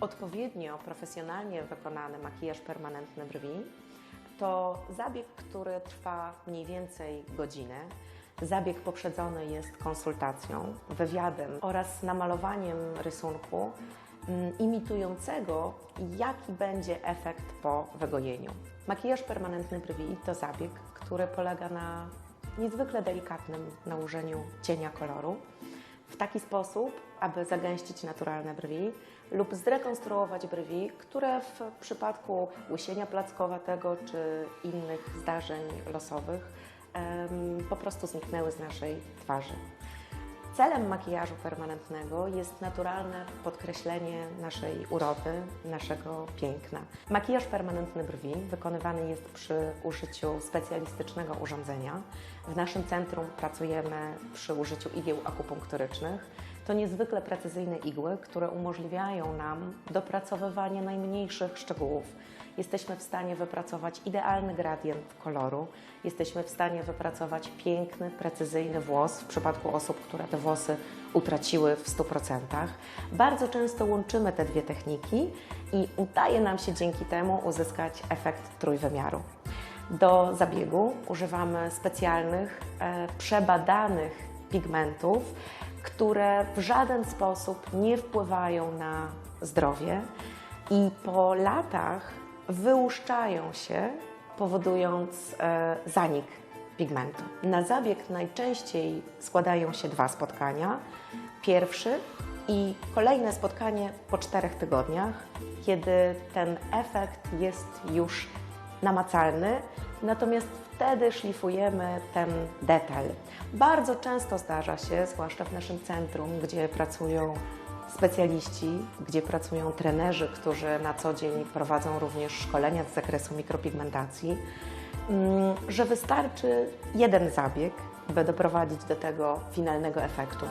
Odpowiednio profesjonalnie wykonany makijaż permanentny brwi to zabieg, który trwa mniej więcej godzinę. Zabieg poprzedzony jest konsultacją, wywiadem oraz namalowaniem rysunku mm, imitującego, jaki będzie efekt po wygojeniu. Makijaż permanentny brwi to zabieg, który polega na niezwykle delikatnym nałożeniu cienia koloru w taki sposób, aby zagęścić naturalne brwi lub zrekonstruować brwi, które w przypadku łysienia plackowatego czy innych zdarzeń losowych po prostu zniknęły z naszej twarzy. Celem makijażu permanentnego jest naturalne podkreślenie naszej urody, naszego piękna. Makijaż permanentny brwi wykonywany jest przy użyciu specjalistycznego urządzenia. W naszym centrum pracujemy przy użyciu igieł akupunkturycznych. To niezwykle precyzyjne igły, które umożliwiają nam dopracowywanie najmniejszych szczegółów. Jesteśmy w stanie wypracować idealny gradient koloru, jesteśmy w stanie wypracować piękny, precyzyjny włos w przypadku osób, które te włosy utraciły w 100%. Bardzo często łączymy te dwie techniki i udaje nam się dzięki temu uzyskać efekt trójwymiaru. Do zabiegu używamy specjalnych, e, przebadanych pigmentów, które w żaden sposób nie wpływają na zdrowie i po latach wyłuszczają się, powodując e, zanik pigmentu. Na zabieg najczęściej składają się dwa spotkania. Pierwszy i kolejne spotkanie po czterech tygodniach, kiedy ten efekt jest już namacalny, natomiast wtedy szlifujemy ten detal. Bardzo często zdarza się, zwłaszcza w naszym centrum, gdzie pracują specjaliści, gdzie pracują trenerzy, którzy na co dzień prowadzą również szkolenia z zakresu mikropigmentacji, mm, że wystarczy jeden zabieg, by doprowadzić do tego finalnego efektu.